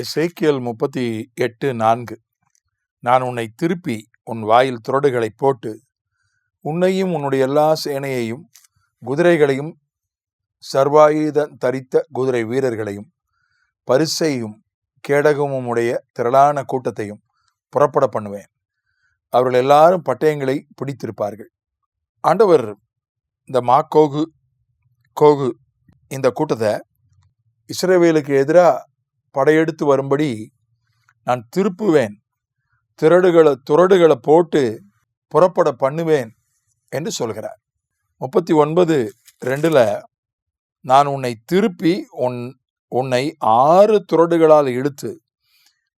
எசேக்கியல் முப்பத்தி எட்டு நான்கு. நான் உன்னை திருப்பி உன் வாயில் துரடுகளை போட்டு உன்னையும் உன்னுடைய எல்லா சேனையையும் குதிரைகளையும் சர்வாயுத தரித்த குதிரை வீரர்களையும் பரிசையும் கேடகமும் உடைய திரளான கூட்டத்தையும் புறப்பட பண்ணுவேன். அவர்கள் எல்லாரும் பட்டயங்களை பிடித்திருப்பார்கள். ஆண்டவர் இந்த மாக்கோகு கோகு இந்த கூட்டத்தை இஸ்ரேவேலுக்கு எதிராக படையெடுத்து வரும்படி நான் திருப்புவேன். திரடுகளை துரடுகளை போட்டு புறப்பட பண்ணுவேன் என்று சொல்கிறார். முப்பத்தி ஒன்பது ரெண்டில் நான் உன்னை திருப்பி உன் உன்னை ஆறு துரடுகளால் இழுத்து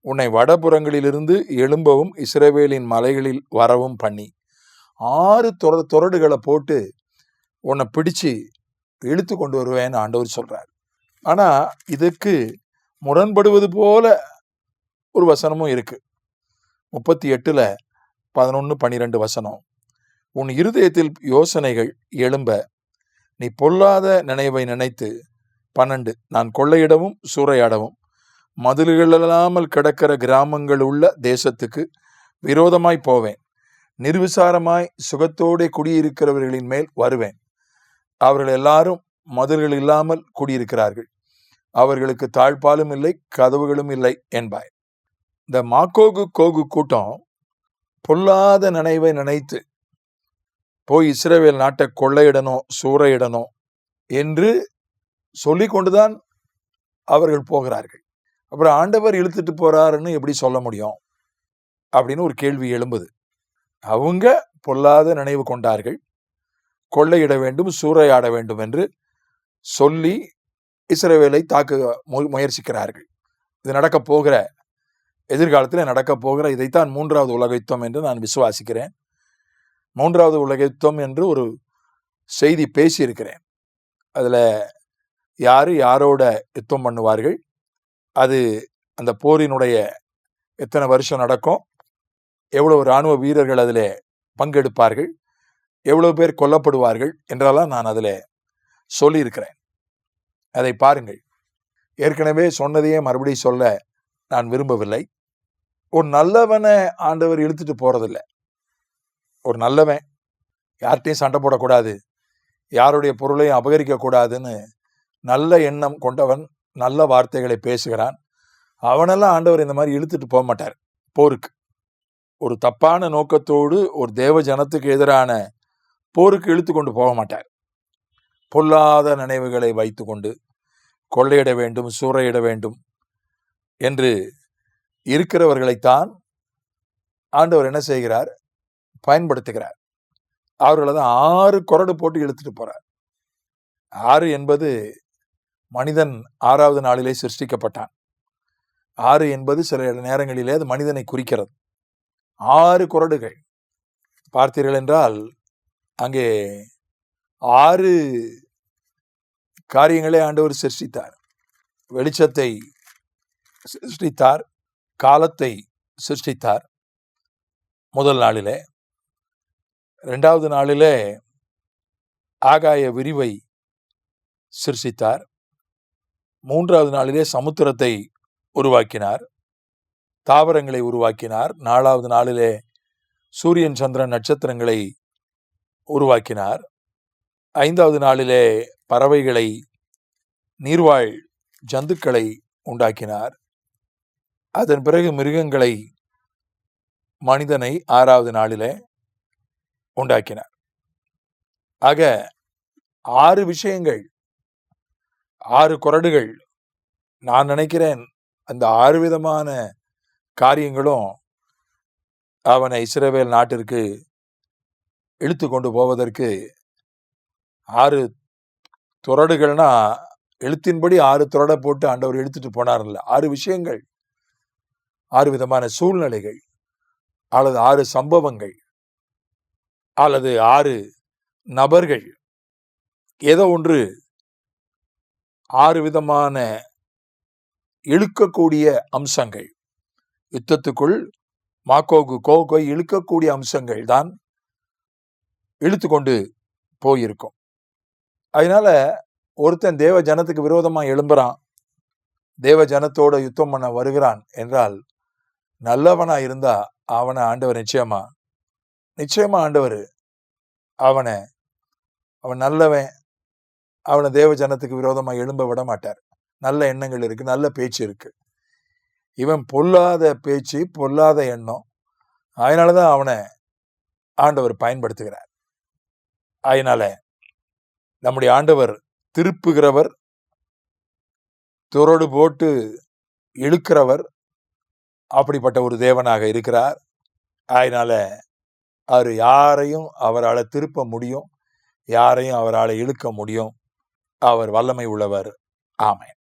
உன்னை வடபுறங்களிலிருந்து எழும்பவும் இஸ்ரேவேலின் மலைகளில் வரவும் பண்ணி ஆறு துர துரடுகளை போட்டு உன்னை பிடிச்சு இழுத்து கொண்டு வருவேன்னு ஆண்டவர் சொல்கிறார் ஆனால் இதுக்கு முரண்படுவது போல ஒரு வசனமும் இருக்கு. முப்பத்தி எட்டுல பதினொன்று பன்னிரெண்டு வசனம். உன் இருதயத்தில் யோசனைகள் எழும்ப நீ பொல்லாத நினைவை நினைத்து பன்னெண்டு நான் கொள்ளையிடவும் சூறையாடவும். மதில்கள் இல்லாமல் கிடக்கிற கிராமங்கள் உள்ள தேசத்துக்கு விரோதமாய் போவேன். நிர்விசாரமாய் சுகத்தோடே குடியிருக்கிறவர்களின் மேல் வருவேன். அவர்கள் எல்லாரும் மதில்கள் இல்லாமல் குடியிருக்கிறார்கள். அவர்களுக்கு தாழ்பாலும் இல்லை கதவுகளும் இல்லை என்பாய். இந்த மாக்கோகு கோகு கூட்டம் பொல்லாத நினைவை நினைத்து போய் இஸ்ரேவேல் நாட்டை கொள்ளையிடணும் சூறையிடணும் என்று சொல்லி கொண்டுதான் அவர்கள் போகிறார்கள். அப்புறம் ஆண்டவர் இழுத்துட்டு போறாருன்னு எப்படி சொல்ல முடியும்? அப்படின்னு ஒரு கேள்வி எழும்புது. அவங்க பொல்லாத நினைவு கொண்டார்கள். கொள்ளையிட வேண்டும் சூறையாட வேண்டும் என்று சொல்லி இஸ்ரேவேலை தாக்க மு- முயற்சிக்கிறார்கள். இது நடக்கப் போகிற எதிர்காலத்தில் நடக்கப் போகிற இதைத்தான் மூன்றாவது உலக யுத்தம் என்று நான் விசுவாசிக்கிறேன். மூன்றாவது உலக யுத்தம் என்று ஒரு செய்தி பேசியிருக்கிறேன். அதில் யார் யாரோட யுத்தம் பண்ணுவார்கள்? அது அந்த போரினுடைய எத்தனை வருஷம் நடக்கும்? எவ்வளோ இராணுவ வீரர்கள் அதில் பங்கெடுப்பார்கள்? எவ்வளோ பேர் கொல்லப்படுவார்கள்? என்றெல்லாம் நான் அதில் சொல்லியிருக்கிறேன். அதை பாருங்கள். ஏற்கனவே சொன்னதையே மறுபடியும் சொல்ல நான் விரும்பவில்லை. ஒரு நல்லவனை ஆண்டவர் இழுத்துட்டு போகிறதில்ல ஒரு நல்லவன் யார்கிட்டையும் சண்டை போடக்கூடாது. யாருடைய பொருளையும் அபகரிக்கக்கூடாதுன்னு நல்ல எண்ணம் கொண்டவன் நல்ல வார்த்தைகளை பேசுகிறான். அவனெல்லாம் ஆண்டவர் இந்த மாதிரி இழுத்துட்டு போக மாட்டார். போருக்கு. ஒரு தப்பான நோக்கத்தோடு ஒரு தேவ ஜனத்துக்கு எதிரான போருக்கு இழுத்து கொண்டு போக மாட்டார். பொல்லாத நினைவுகளை வைத்துக்கொண்டு கொள்ளையிட வேண்டும் சூறையிட வேண்டும் என்று இருக்கிறவர்களைத்தான் ஆண்டவர் என்ன செய்கிறார்? பயன்படுத்துகிறார். அவர்களை தான் ஆறு கொரடு போட்டு இழுத்துட்டு போறார். ஆறு என்பது மனிதன் ஆறாவது நாளிலே சிருஷ்டிக்கப்பட்டான். ஆறு என்பது சில நேரங்களிலே அது மனிதனை குறிக்கிறது. ஆறு குரடுகள் பார்த்தீர்கள் என்றால் அங்கே ஆறு காரியங்களை ஆண்டவர் சிருஷ்டித்தார். வெளிச்சத்தை சிருஷ்டித்தார் காலத்தை சிருஷ்டித்தார். முதல் நாளிலே. ரெண்டாவது நாளிலே ஆகாய விரிவை சிருஷ்டித்தார். மூன்றாவது நாளிலே சமுத்திரத்தை உருவாக்கினார். தாவரங்களை உருவாக்கினார். நாலாவது நாளிலே சூரியன் சந்திரன் நட்சத்திரங்களை உருவாக்கினார். ஐந்தாவது நாளிலே பறவைகளை நீர்வாழ் ஜந்துக்களை உண்டாக்கினார். அதன் பிறகு மிருகங்களை மனிதனை ஆறாவது நாளிலே உண்டாக்கினார். ஆக ஆறு விஷயங்கள் ஆறு குரடுகள் நான் நினைக்கிறேன் அந்த ஆறு விதமான காரியங்களும் அவனை இஸ்ரேவேல் நாட்டிற்கு இழுத்து கொண்டு போவதற்கு ஆறு துரடுகள்னா எழுத்தின்படி ஆறு துரடை போட்டு ஆண்டவர் எடுத்துட்டு போனார்ல. ஆறு விஷயங்கள். ஆறு விதமான சூழ்நிலைகள். அல்லது ஆறு சம்பவங்கள். அல்லது ஆறு நபர்கள். ஏதோ ஒன்று ஆறு விதமான இழுக்கக்கூடிய அம்சங்கள். யுத்தத்துக்குள் மாக்கோக்கு கோகோய் இழுக்கக்கூடிய அம்சங்கள் தான் இழுத்து கொண்டு போயிருக்கும். அதனால ஒருத்தன் தேவ ஜனத்துக்கு விரோதமாக எழும்புறான். தேவ ஜனத்தோட யுத்தம் பண்ண வருகிறான் என்றால் நல்லவனா இருந்தா அவனை ஆண்டவர் நிச்சயமா நிச்சயமா ஆண்டவர். அவனை அவன் நல்லவன் அவனை தேவ ஜனத்துக்கு விரோதமாக எழும்ப விட மாட்டார். நல்ல எண்ணங்கள் இருக்கு நல்ல பேச்சு இருக்கு. இவன் பொல்லாத பேச்சு பொல்லாத எண்ணம். அதனாலதான் அவனை ஆண்டவர் பயன்படுத்துகிறார். அதனால நம்முடைய ஆண்டவர் திருப்புகிறவர் துரோடு போட்டு இழுக்கிறவர் அப்படிப்பட்ட ஒரு தேவனாக இருக்கிறார். அதனால அவர் யாரையும் அவரால் திருப்ப முடியும் யாரையும் அவரால் இழுக்க முடியும். அவர் வல்லமை உள்ளவர். ஆமேன்.